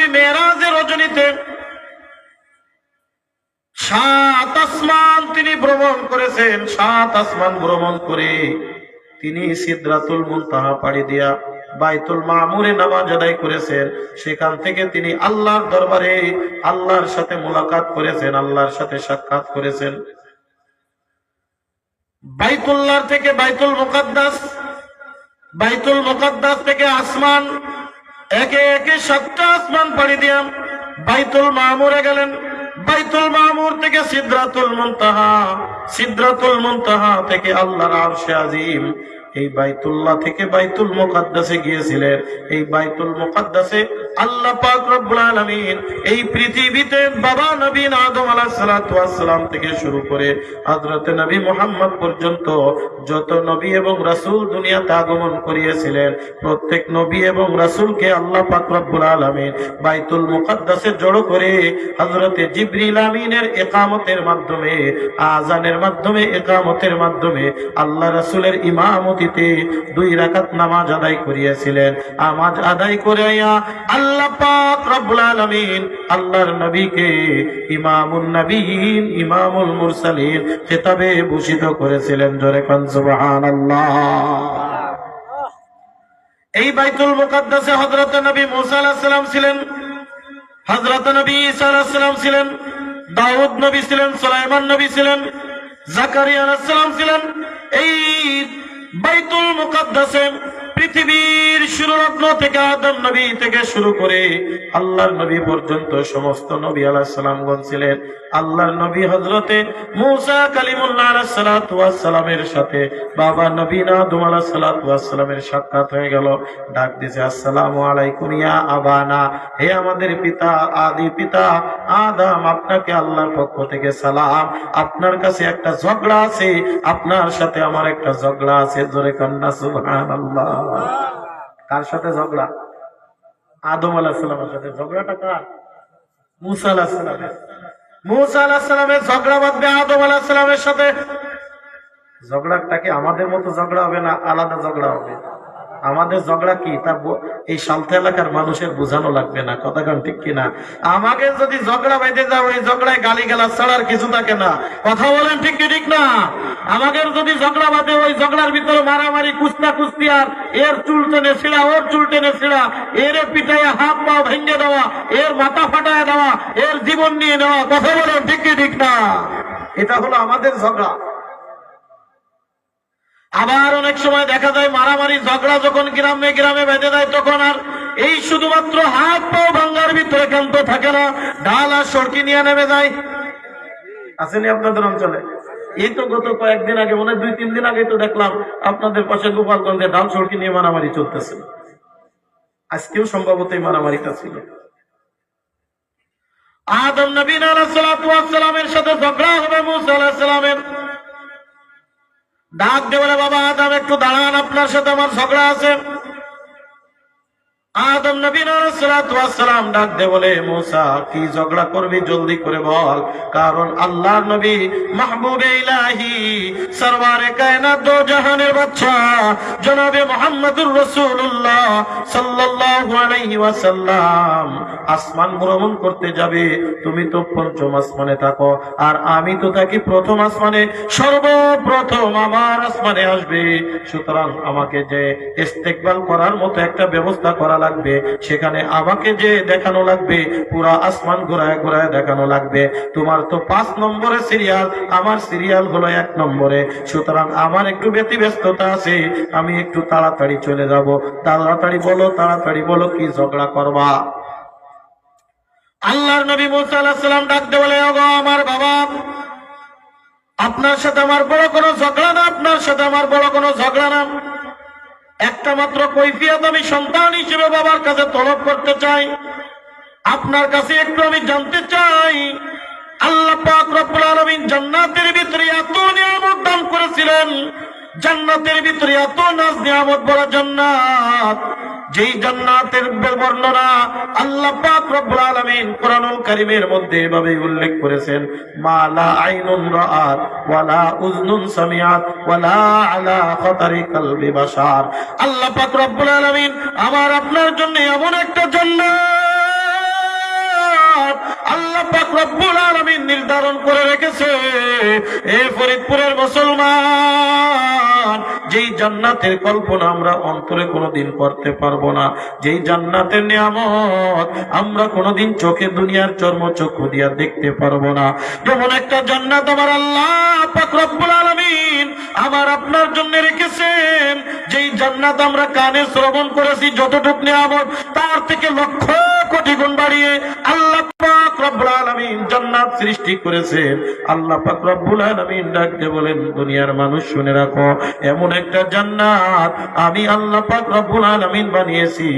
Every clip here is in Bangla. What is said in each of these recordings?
নবী মেয়েরাজের রজনীতে সাত আসমান তিনি ভ্রমণ করেছেন, সাত আসমান ভ্রমণ করে তিনি সিদ্রাতুল মুনতাহা পাড়ি দিয়া বাইতুল মামুরে নামাজ আদায় করেছেন। সেখান থেকে তিনি আল্লাহর দরবারে আল্লাহর সাথে মোলাকাত করেছেন, আল্লাহর সাথে সাক্ষাৎ করেছেন। বাইতুল্লাহ থেকে বাইতুল মুকাদ্দাস বাইতুল মুকাদ্দাস থেকে আসমান একে একে সাতটা আসমান পাড়ি দিয়াম। বাইতুল মামুরে গেলেন। বাইতুল মামুর থেকে সিদ্ধাতুল মুনতাহা। সিদ্ধাতুল মুনতাহা থেকে আল্লাহর আরশে আজিম। এই বাইতুল্লাহ থেকে বাইতুল মুকাদ্দাসে গিয়েছিলেন। এই বাইতুল মুকাদ্দাসে আল্লাহ পাক রব্বুল আলামিন এই পৃথিবীতে বাবা নবী আদম আলাইহিস সালাম থেকে শুরু করে হযরত নবী মুহাম্মদ পর্যন্ত যত নবী এবং রাসূল দুনিয়াতে আগমন করিয়েছিলেন, প্রত্যেক নবী এবং রাসূলকে আল্লাহ পাক রব্বুল আলামিন বাইতুল মুকাদ্দাসে জড়ো করে হযরত জিবরিল আমিনের ইকামতের মাধ্যমে আজানের মাধ্যমে ইকামতের মাধ্যমে আল্লাহ রাসূলের ইমামতিতে দুই রাকাত নামাজ আদায় করিয়েছিলেন। নামাজ আদায় করাইয়া আল্লাহ পাক রব্বুল আলামিন আল্লাহর নবীকে ইমামুন নবীন, ইমামুল মুরসালিন খেতাবে ভূষিত করেছিলেন। জোরে কান, সুবহানাল্লাহ। এই বাইতুল হযরত নবী মুসা আলাইহিস সালাম ছিলেন, হযরত নবী ঈসা আলাইহিস সালাম ছিলেন, দাউদ নবী ছিলেন, সুলাইমান নবী ছিলেন, জাকারিয়া আলাইহিস সালাম ছিলেন। এই বাইতুল মুকাদ্দাসে পৃথিবীর শুরুলগ্ন থেকে আদম নবী থেকে শুরু করে আল্লাহর নবী পর্যন্ত সমস্ত নবী আলাইহিস সালামগণ ছিলেন আল্লাহর নবী হযরতে মূসা কালিমুল্লাহ সালামের সাথে, বাবা নবী আদম আলাইহিস সালাতু ওয়াস সালামের সাক্ষাৎ হয়ে গেল। ডাক দিছে, আসসালামু আলাইকুম ইয়া আবানা, হে আমাদের পিতা, আদি পিতা, আদম, আপনাকে আল্লাহর পক্ষ থেকে সালাম। আপনার কাছে একটা ঝগড়া আছে, আপনার সাথে আমার একটা ঝগড়া আছে। জোরে কন্যা, সুবহানাল্লাহ। কার সাথে ঝগড়া। আদম আলাইহিস সালামের সাথে। ঝগড়াটা কার? মুসা আলাইহিস সালামের মুসা আলাহিস ঝগড়া বাঁধবে আদম আলাহিস সাথে। ঝগড়াটা কি আমাদের মতো ঝগড়া হবে না আলাদা ঝগড়া হবে? আমাদের ঝগড়া কি? তা এই সালথা এলাকার মানুষের বোঝানো লাগবে না। কথা কান ঠিক কিনা? আমাকে যদি ঝগড়া বাইতে যাও, এই ঝগড়ায় গালি গালা ছাড়ার কিছু থাকে না। কথা বলেন ঠিক কি ঠিক না? আমাদের যদি ঝগড়া বাঁধে, ওই ঝগড়ার ভিতরে মারামারি, কুস্তা কুস্তি আর এর চুল টেনে ছিড়া, ওর চুল টেনে ছিড়া, এর পিটাইয়া হাত পা ভেঙে দেওয়া, এর মাথা ফাটায় দেওয়া, এর জীবন নিয়ে নেওয়া, কথা বলেন ঠিক কি ঠিক না? এটা হলো আমাদের ঝগড়া। আবার অনেক সময় দেখা যায় মারামারি, ঝগড়া যখন গ্রামে গ্রামে বেঁধে দেয়, তখন আর এই শুধুমাত্র হাত পাও ভাঙ্গার ভিতরে ক্ষান্ত থাকে না, ডাল আর সরকি নিয়ে নেমে যায়। আসেনি আপনাদের অঞ্চলে? এই তো গত কয়েকদিন আগে, মনে দুই, তিন দিন আগে তো দেখলাম আপনাদের পাশে গোপালগঞ্জে ডাল সরকি নিয়ে মারামারি চলতেছে। আজকেও সম্ভবত এই মারামারিটা ছিল। আদম নবীন আলাইসালামের সাথে ঝগড়া হবে মুসা আলাহিসামের ডাক দেবে বাবা আদম একটু দাঁড়ান আপনার সাথে আমার ঝগড়া আছে। আদম নবীন সালাম ডাক দে বলে, মোসা, কি ঝগড়া করবি? জলদি করে বল। কারণ আল্লাহ নবী মাহবুবে আসমান ভ্রমণ করতে যাবে। তুমি তো পঞ্চম আসমানে থাকো, আর আমি তো থাকি প্রথম আসমানে। সর্বপ্রথম আমার আসমানে আসবে। সুতরাং আমাকে যে ইস্তেকবাল করার মতো একটা ব্যবস্থা করা লাগবে, সেখানে আমাকে যে দেখানো লাগবে, পুরা আসমান ঘোরায় ঘোরায় দেখানো লাগবে। তোমার তো পাঁচ নম্বরে সিরিয়াল আমার সিরিয়াল হলো এক নম্বরে। সুতরাং আমার একটু ব্যতিব্যস্ততা আছে, আমি একটু তাড়াতাড়ি চলে যাব। তাড়াতাড়ি বলো তাড়াতাড়ি বলো, কি ঝগড়া করবা? আল্লাহর নবী মুসা আলাহিস সালাম ডাকতে বলে আমার বাবা, আপনার সাথে আমার বড় কোনো ঝগড়া না, আপনার সাথে আমার বড় কোনো ঝগড়া না। একটা মাত্র কৈফিয়াত আমি সন্তান হিসেবে বাবার কাছে তলব করতে চাই। আপনার কাছে একটু আমি জানতে চাই, আল্লাহ জান্নাতের ভিতরে এত নিয়ামত দান করেছিলেন, জান্নাতের ভিতরে এত নাজ নিয়ামত বলা জান্নাত। যেই জান্নাতের বর্ণনা আল্লাহ পাক রব্বুল আলামিন কোরআনুল কারীমের মধ্যে এভাবে উল্লেখ করেছেন, মা লা আইনুন রাআত ওয়া লা উযনুন সামিআত ওয়া লা আলা খাতারি কলবি বাশার। আল্লাহ পাক রব্বুল আলামিন, আমার আপনার জন্য এমন একটা জান্নাত আল্লাহ পাক রব্বুল আলামিন নির্ধারণ করে রেখেছে। এই ফরিদপুরের মুসলমান যেই জান্নাতের কল্পনা আমরা অন্তরে কোনোদিন করতে পারব না, যেই জান্নাতের নিয়ামত আমরা কোনোদিন চোখে দুনিয়ার চর্ম চক্ষু দিয়া দেখতে পারব না। যেমন একটা জান্নাত আমার আল্লাহ রব্বুল আলামিন আমার আপনার জন্য রেখেছেন, যেই জান্নাত আমরা কানে শ্রবণ করেছি, যতটুক নিয়ামত তার থেকে লক্ষ কোটি গুণ বাড়িয়ে আল্লাহ জান্নাত সৃষ্টি করেছেন। আল্লাহ ডাকতে বলেন, দুনিয়ার মানুষ শুনে রাখো, এমন একটা জান্নাত। আমি আল্লাহ পাক রব্বুল আলামিন বানিয়েছি।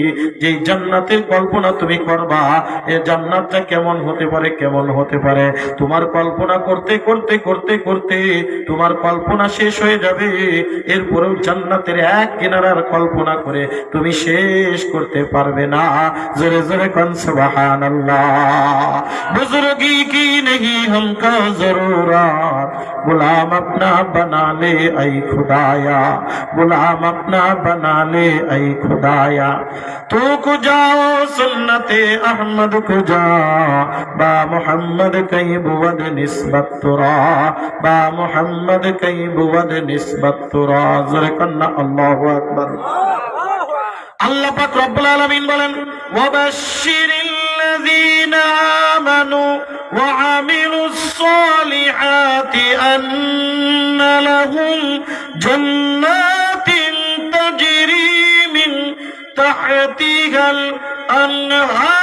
যে জান্নাতের কল্পনা তুমি করবা, এ জান্নাতটা কেমন হতে পারে, কেমন হতে পারে? তোমার কল্পনা করতে করতে করতে করতে তোমার কল্পনা শেষ হয়ে যাবে। এরপরে জান্নাতের এক কিনারার কল্পনা করে তুমি শেষ করতে পারবে না। জোরে জোরে কনসবাহান বুজুর্গি কি নেহি হমকা জরুরা গোলাম আপনা বানালে আই খুদায়া। गुलाम अपना बना ले ऐ खुदाया तू को जाओ सुन्नते अहमद को जा बा मोहम्मद कई बुवद निस्बत तुरा बा मोहम्मद कई बुवद निस्बत तुरा जरे कन्ना अल्लाह अकबर আল্লাহ পাক রব্বুল আলামিন বলেন ওয়াবাশশিরিল্লাযীনা আমানু ওয়া আমিলুস সালিহাতি আন্না লাহুম জান্নাতিন তাজরি মিন তাহতিহাল আনহার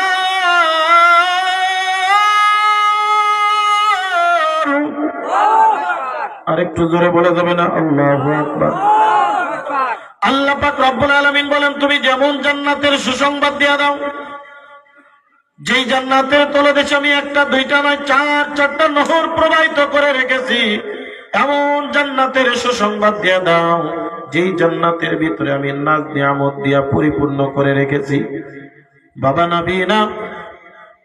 আরেকটু জোরে বলা যাবে না? আল্লাহু আকবার। আল্লাহ পাক রব্বুল আলামিন বলেন তুমি যেমন জান্নাতের সুসংবাদ দিয়া দাও যেই জান্নাতের তলদেশে আমি একটা, দুইটা নয়, চার, চারটা নহর প্রবাহিত করে রেখেছি, এমন জান্নাতের সুসংবাদ দিয়ে দাও, যেই জান্নাতের ভিতরে আমি নাজ নিয়ামত দিয়া পরিপূর্ণ করে রেখেছি। বাবা নবীনা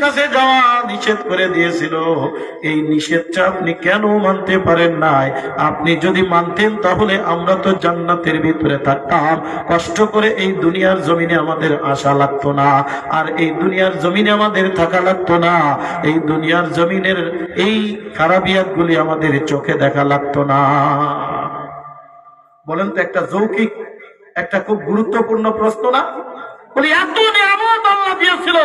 কাছে যাওয়া নিষেধ করে দিয়েছিল। এই নিষেধটা আপনি কেন মানতে পারেন নাই? আপনি যদি মানতেন তাহলে আমরা তো জান্নাতের ভিতরে থাকতাম। কষ্ট করে এই দুনিয়ার জমিনে আমাদের আশা লাগতো না। আর এই দুনিয়ার জমিনে আমাদের থাকা লাগতো না। এই দুনিয়ার জমিনের এই খারাপিয়াত গুলি আমাদের চোখে দেখা লাগতো না। বলেন তো একটা যৌকিক, একটা খুব গুরুত্বপূর্ণ প্রশ্ন না? বলি, এত দিয়েছিল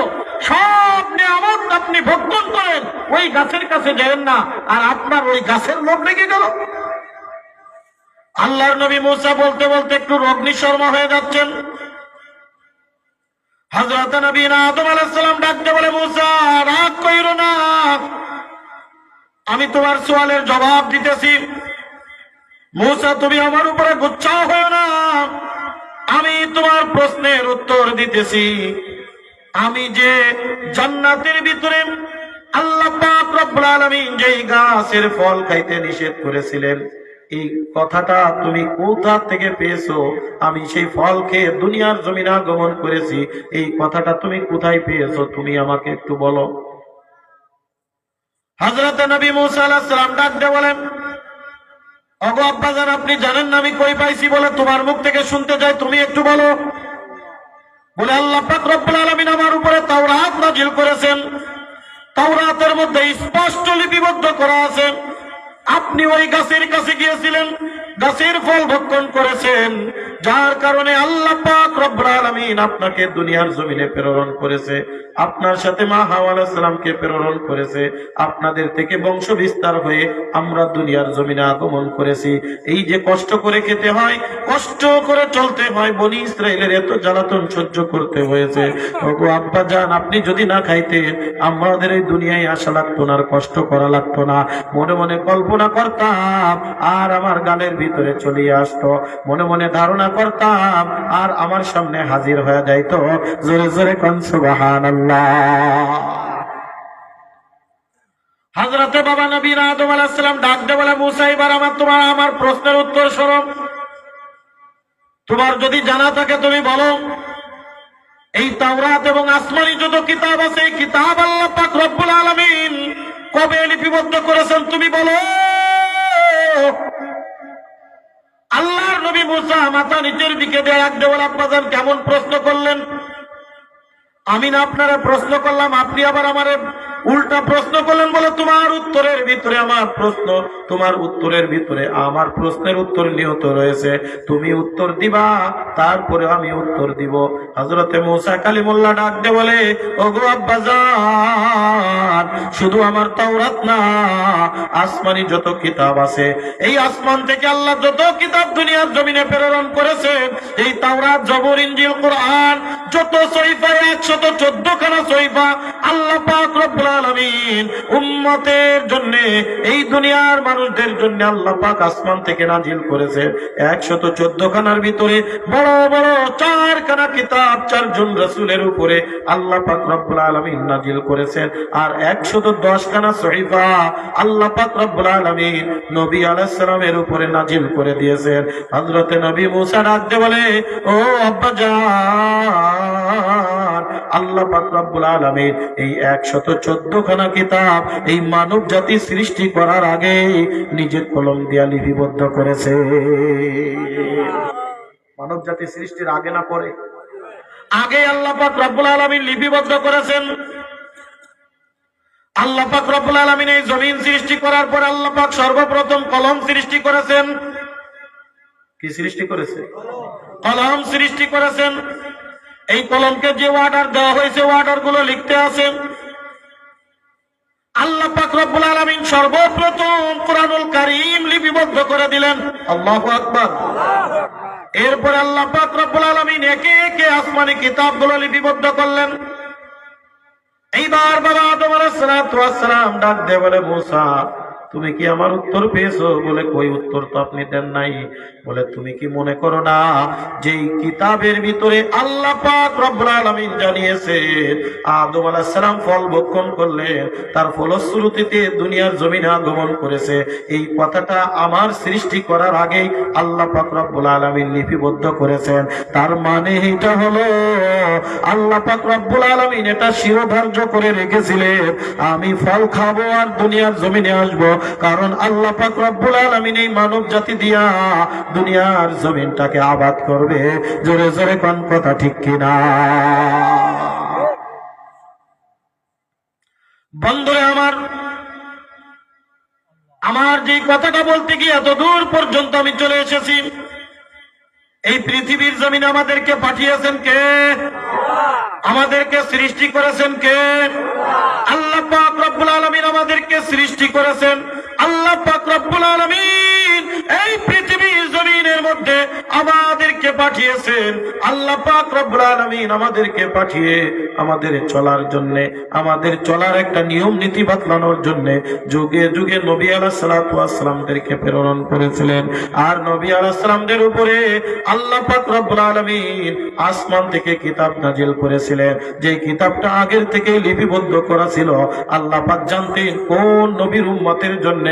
সব নিয়ামত আপনি ভক্ষণ করেন, ওই গাছের কাছে যাবেন না, আর আপনার ওই গাছের লোক লেগে গেল। আল্লাহর নবী মুসা বলতে বলতে একটু অগ্নিশর্মা হয়ে যাচ্ছেন। হজরত নবী আদম আলাইসালাম ডাকতে বলে, মুসা, রাগ কইরো না। আমি তোমার সোয়ালের জবাব দিতেছি। মুসা, তুমি আমার উপরে গুচ্ছাও হয়েও না। আমি তোমার প্রশ্নের উত্তর দিতেছি। আমি যে জান্নাতের ভিতরে আল্লাহ পাক রব্বুল গাছের ফল খাইতে নিষেধ করেছিলেন, এই কথাটা তুমি কোথা থেকে পেয়েছ? আমি সেই ফল খেয়ে দুনিয়ার জমিনে আগমন করেছি, এই কথাটা তুমি কোথায় পেয়েছ? তুমি আমাকে একটু বলো। হজরত নবী মুসা ডাক দিয়ে বলেন অগো আব্বাজান, আপনি জানেন না আমি কই পাইছি বলে তোমার মুখ থেকে শুনতে চাই, তুমি একটু বলো। বলে আল্লাহ রব্বুল আলামিন আমার উপরে তাওরাত নাজিল করেছেন। তাওরাতের মধ্যে স্পষ্ট লিপিবদ্ধ করা আছে, আপনি ওই গাছের কাছে গিয়েছিলেন, গাছের ফল ভক্ষণ করেছেন। যার কারণে আল্লাহ আপনাকে দুনিয়ার জমিনে প্রেরণ করেছে, আপনার সাথে মা হাওয়া আলাইহিস প্রেরণ করেছে, আপনাদের থেকে বংশ বিস্তার হয়ে আমরা দুনিয়ার জমিনে আগমন করেছি। এই যে কষ্ট করে খেতে হয়, কষ্ট করে চলতে হয়, বনি ইসরায়েলের এত জ্বালাতন সহ্য করতে হয়েছে। ওগো আব্বা যান আপনি যদি না খাইতেন আমাদের এই দুনিয়ায় আসা লাগতো না আর কষ্ট করা লাগতো না। মনে মনে কল্পনা করতাম, আর আমার গালের ভিতরে চলে আসতো। মনে মনে ধারণা করতাম। আর আমার সামনে হাজির হয়ে যাইতো। জোরে জোরে কন, সুবহানাল্লাহ। হাজরাতে বাবা নবী আদম আলাহিসাম ডাক দে বলে, মুসা আমার তোমার, আমার প্রশ্নের উত্তর স্বরূপ। তোমার যদি জানা থাকে তুমি বলো। এই তাওরাত এবং আসমানি যত কিতাব আছে, এই কিতাব আল্লাহ পাক রব্বুল আলামিন কবে লিপিবদ্ধ করেছেন তুমি বলো। আল্লাহর নবী মুসা মাথা নিচের দিকে দেয় এক দেওয়াল আব্বাজান কেমন প্রশ্ন করলেন? আমি না আপনারা প্রশ্ন করলাম, আপনি আবার আমার উল্টা প্রশ্ন করলেন বলে তোমার উত্তরের ভিতরে আমার প্রশ্ন তোমার উত্তরের ভিতরে আমার প্রশ্নের উত্তর নিহত রয়েছে। তুমি উত্তর দিবা, তারপরে আমি উত্তর দিব। হজরতে মৌসা কালিমুল্লাহ ডাক দে বলে, ওগো আব্বাজান, শুধু আমার তাওরাত না, আসমানি যত কিতাব আছে, এই আসমান থেকে আল্লাহ যত কিতাব দুনিয়ার জমিনে প্রেরণ করেছেন এই তাওরাত, জবর ইঞ্জিল কোরআন, যত সহিফা, একশত চোদ্দ খানা সহিফা আল্লাহ পাক রব্বুল আলামিন উম্মতের জন্য এই দুনিয়ার মানুষদের জন্য আল্লাহ পাক আসমান থেকে নাজিল করেছেন একশত চোদ্দ খানার ভিতরে বড় বড় চার খানা কিতাব, চারজন রসুলের উপরে আল্লাহ পাক রব্বুল আলামিন নাজিল করেছেন। আর একশত দশ খানা সহিফা আল্লাহ পাক রব্বুল আলামিন নবী আলাইহিস সালামের উপরে নাজিল করে দিয়েছেন। হযরতে নবী মুসা ডাকতে বলে, ও আব্বা আল্লাহ পাক রব্বুল আলামিন এই একশত চোদ্দ খানা কিতাব এই মানব জাতি সৃষ্টি করার আগে নিজের কলম দিয়া লিপিবদ্ধ করেছে। মানব জাতি সৃষ্টির আগে না পরে? আগে আল্লাহ পাক রব্বুল আলামিন লিপিবদ্ধ করেছেন। আল্লাহ পাক রব্বুল আলামিন এই জমিন সৃষ্টি করার পর আল্লাহ পাক সর্বপ্রথম কলম সৃষ্টি করেছেন। কি সৃষ্টি করেছে? কলম সৃষ্টি করেছেন। এই কলমকে যে ওয়ার্ডার দেওয়া হয়েছে ওয়ার্ডারগুলো লিখতে আছেন আল্লাহ পাক রব্বুল আলামিন সর্বপ্রথম কোরআনুল কারীম লিপিবদ্ধ করে দিলেন। আল্লাহু আকবার। এরপর আল্লাহ পাক রব্বুল আলামিন একে একে আসমানি কিতাবগুলো লিপিবদ্ধ করলেন। এইবার বাবা আদম আলাইহিসসালাম ডাক দিয়ে মুসা তুমি কি আমার উত্তর পেয়েছ? বলে কই উত্তর তো আপনি দেন নাই। বলে, তুমি কি মনে করো না যেই কিতাবের ভিতরে আল্লাহ পাক জানিয়েছেন, আদম আলাইহিস সালাম ফল ভক্ষণ করলেন, তার ফলশ্রুতিতে দুনিয়ার জমিনে আগমন করেছে। এই কথাটা আমার সৃষ্টি করার আগেই আল্লাহ পাক রব্বুল আলামিন লিপিবদ্ধ করেছেন। তার মানে এটা হলো, আল্লাহ পাক রব্বুল আলামিন এটা শিরোধার্য করে রেখেছিলেন, আমি ফল খাব আর দুনিয়ার জমিনে আসব। কারণ আল্লাহ পাক রব্বুল আলামিন এই মানব জাতি দিয়া দুনিয়ার জমিনটাকে আবাদ করবে। জোরে জোরে কোন কথা ঠিক কিনা? বন্ধুরে আমার আমার যে কথাটা বলতে গিয়ে এত দূর পর্যন্ত আমি চলে এসেছি। এই পৃথিবীর জমিন আমাদেরকে পাঠিয়েছেন কে? আমাদেরকে সৃষ্টি করেছেন কে? আল্লাহ পাক রব্বুল আলামিন আমাদেরকে সৃষ্টি করেছেন। আল্লাহ পাক রব্বুল আলামিন এই পৃথিবীর জমিনের মধ্যে আমাদেরকে পাঠিয়েছেন। আল্লাহ পাক রব্বুল আমাদেরকে পাঠিয়ে আমাদের চলার জন্য, আমাদের চলার একটা নিয়ম নীতি বাতলানোর জন্য যুগে যুগে নবী আলাইহিস সালাতু প্রেরণ করেছিলেন। আর নবী আলাইহিস উপরে আল্লাহ পাক রব্বুল আলামিন আসমান থেকে কিতাব নাজিল করেছিলেন। যে কিতাবটা আগের থেকে লিপিবদ্ধ করা ছিল, আল্লাহ পাক জানতেন কোন নবীর উম্মতের জন্য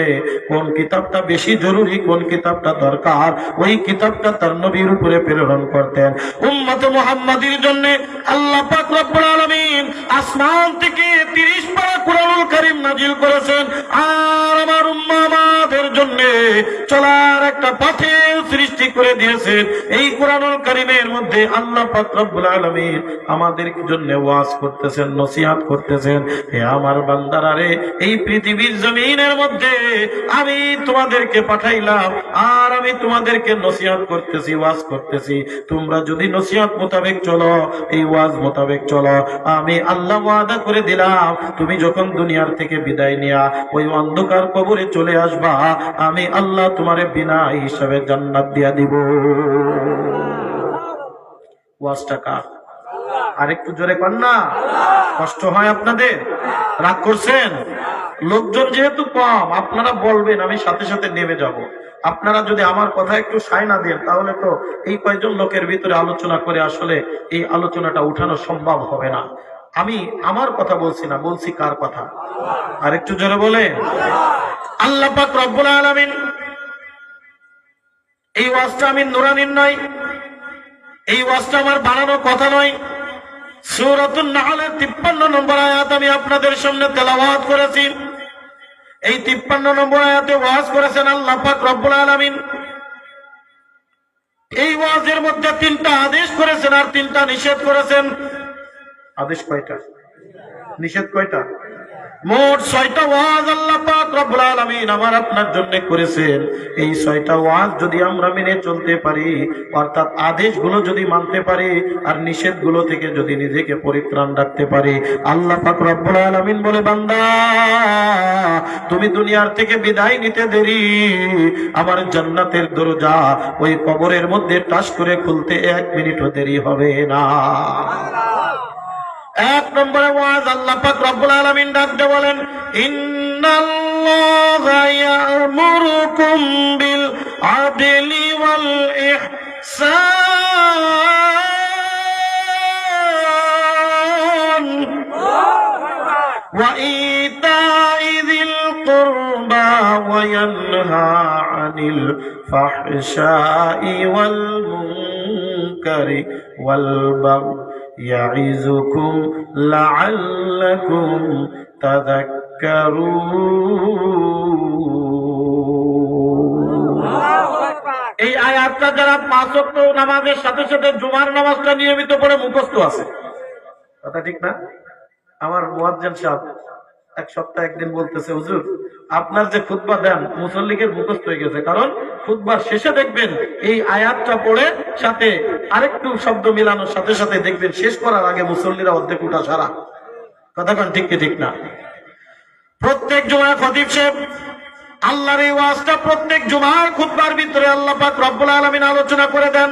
কোন কিতাবটা বেশি জরুরি, কোন কিতাবটা দরকার। ওই কিতাবটা তার নবীর উপরে প্রেরণ করতেন। উম্মতে মুহাম্মাদির জন্য আল্লাহ পাক রব্বুল আলামিন আসমান থেকে 30 পারা কুরআনুল কারীম নাজিল করেছেন। আর আমার উম্মাহ আমাদের জন্য চলার একটা সৃষ্টি করে দিয়েছেন। এই কারীমের মধ্যে আল্লাহ আমাদের জন্য ওয়াজ করতেছেন, নসিহত করতেছেন। হে আমার বান্দারা রে, এই পৃথিবীর জমিনের মধ্যে আমি তোমাদেরকে পাঠাইলাম, আর আমি তোমাদেরকে নসিহত করতেছি, ওয়াজ করতেছি। তোমরা যদি নসিহত মোতাবেক চলো, এই ওয়াজ মোতাবেক চলো। আমি আল্লাহ ওয়াদা করে দিলাম, তুমি যখন দুনিয়ার থেকে বিদায় নিয়া ওই অন্ধকার কবরে চলে আসবা, আমি আল্লাহ তোমারে বিনা হিসাবে জান্নাত দিয়া দিব। আর একটু জোরে কর না। কষ্ট হয় আপনাদের? রাগ করছেন? লোকজন যেহেতু কম, আপনারা বলবেন, আমি সাথে সাথে নেমে যাব। আপনারা যদি আমার কথা একটু সায় না দেন, তাহলে তো এই কয়েকজন লোকের ভিতরে আলোচনা করে আসলে এই আলোচনাটা উঠানো সম্ভব হবে না। আমি আমার কথা বলছি না, বলছি কার কথা? আর একটু জোরে বলে আল্লাহ পাক রব্বুল আলামিন এই ওয়াজটা আমি নুরানির নয়, এই ওয়াজটা আমার বানানো কথা নয়। সূরাতুন নাহলের 53 নম্বর আয়াত আমি আপনাদের সামনে তেলাওয়াত করেছি। এই তিপ্পান্ন নম্বর আয়াতে ওয়াজ করেছেন আল্লাহ পাক রব্বুল আলামিন। এই ওয়াজের মধ্যে তিনটা আদেশ করেছেন আর তিনটা নিষেধ করেছেন। আদেশ কয়টা? নিষেধ কয়টা? মোট ছয়টা ওয়াজ আল্লাহ পাক রব্বুল আলামিন আমার আপনার জন্য করেছেন। এই ছয়টা ওয়াজ যদি আমরা মেনে চলতে পারি, অর্থাৎ আদেশগুলো যদি মানতে পারি, আর নিষেধগুলো থেকে যদি নিজেকে পরিত্রাণ রাখতে পারি, আল্লাহ পাক রব্বুল আলামিন বলে, বান্দা, তুমি দুনিয়ার থেকে বিদায় নিতে দেরি। আমার জান্নাতের দরজা ওই কবরের মধ্যে টাস করে খুলতে এক মিনিটও দেরি হবে না। এক নম্বরে ওয়াজ আল্লাহ পাক রব্বুল আলামিন ডাকতে বলেন ইন্নাল্লাহা ইয়ামুরুকুম বিল আদলি ওয়াল ইহসান ওয়া ইতাই যিল কুরবা ওয়া ইয়ানহা আনিল ফাহশাই ওয়াল মুনকারি ওয়াল বাগয় يعظكم لعلكم تذكرون এই আয়াতটা যারা পাঁচ ওয়াক্ত নামাজের সাথে সাথে জুমার নামাজটা নিয়মিত করে মুখস্থ আছে কথা ঠিক না আমার মুয়াজ্জিন সাহেব এক সপ্তাহ একদিন বলতেছে, হুজুর, আপনার যে খুতবা দেন মুসল্লিকের মুখস্থ হয়ে গেছে। কারণ খুতবার শেষে দেখবেন এই আয়াতটা পড়ে সাথে আরেকটু শব্দ মিলানোর সাথে সাথে দেখবেন শেষ করার আগে মুসল্লিরা অর্ধেক উঠা সারা। কথা কন ঠিক ঠিক না? প্রত্যেক জুমায় খতিব সাহেব, আল্লাহর এই ওয়াজটা প্রত্যেক জুমার খুতবার ভিতরে আল্লাহ পাক রব্বুল আলামিন আলোচনা করে দেন।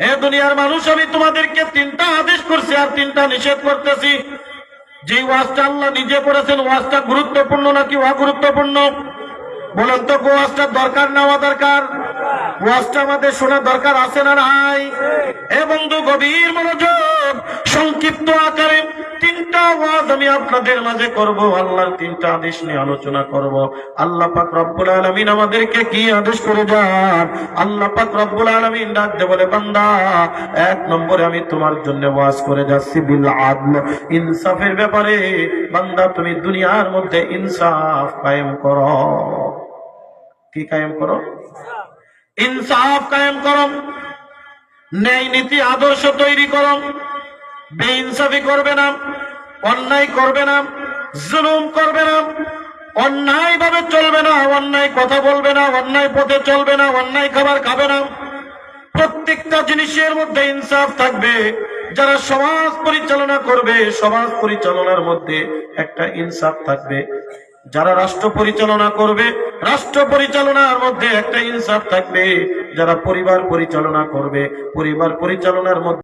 হে দুনিয়ার মানুষ, আমি তোমাদেরকে তিনটা আদেশ করছি আর তিনটা নিষেধ করতেছি। যে ওয়াজটা আল্লাহ নিজে করেছেন ওয়াজটা গুরুত্বপূর্ণ নাকি অগুরুত্বপূর্ণ? বলেন তো ওয়াজটা দরকার নেওয়া দরকার? ওয়াজটা আমাদের শোনা দরকার আছে না নাই? এ বন্ধু গভীর মনোযোগ, সংক্ষিপ্ত আকারে তিনটা আমি মাঝে তিনটা আদেশ নিয়ে আলোচনা আমাদেরকে কি আদেশ করে বলে, বান্দা, এক নম্বরে আমি তোমার জন্য ওয়াজ করে যাচ্ছি বিল আদল, ইনসাফের ব্যাপারে। বান্দা, তুমি দুনিয়ার মধ্যে ইনসাফ কায়েম করো। কি কায়েম করো? ইনসাফ কায়েম করো। ন্যায় নীতি আদর্শ তৈরি করো। বেইনসাফি করবে না, অন্যায় করবে না, জুলুম করবে না অন্যায় ভাবে চলবে না, অন্যায় কথা বলবে না, অন্যায় পথে চলবে না, অন্যায় খাবার খাবে না। প্রত্যেকটা জিনিসের মধ্যে ইনসাফ থাকবে। যারা সমাজ পরিচালনা করবে, সমাজ পরিচালনার মধ্যে একটা ইনসাফ থাকবে। যারা রাষ্ট্র পরিচালনা করবে, রাষ্ট্র পরিচালনার মধ্যে একটা ইনসাফ থাকবে। যারা পরিবার পরিচালনা করবে, পরিবার পরিচালনার মধ্যে